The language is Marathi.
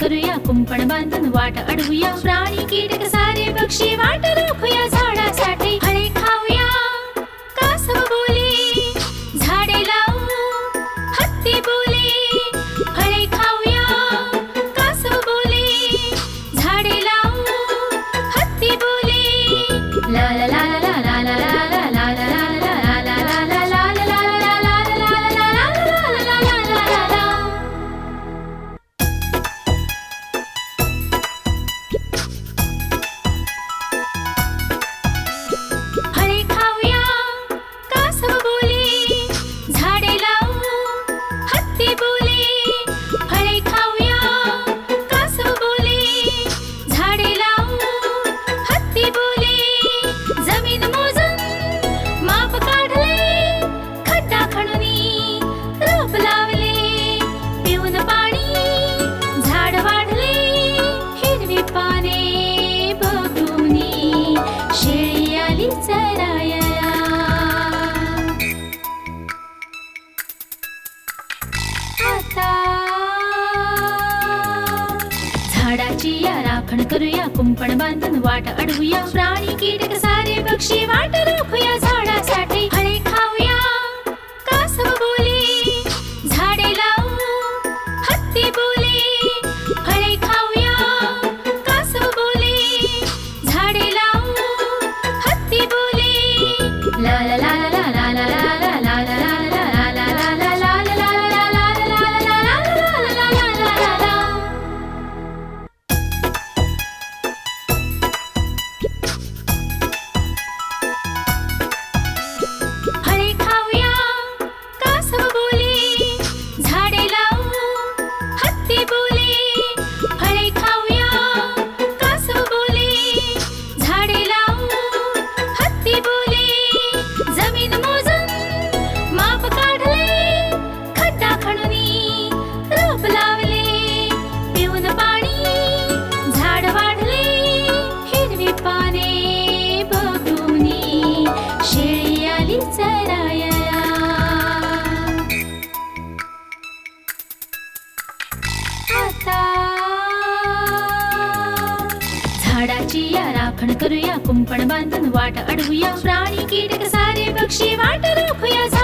करूया कुंपण बांधून वाट अडवूया प्राणी कीटक सारे पक्षी वाट झाडाची या राखण करूया कुंपण बांधून वाट अडवूया. प्राणी कीटक सारे पक्षी वाट राखूया झाड people झाडाची या राखण करूया कुंपण बांधून वाट अडवूया. प्राणी कीटक सारे पक्षी वाट रोखूया.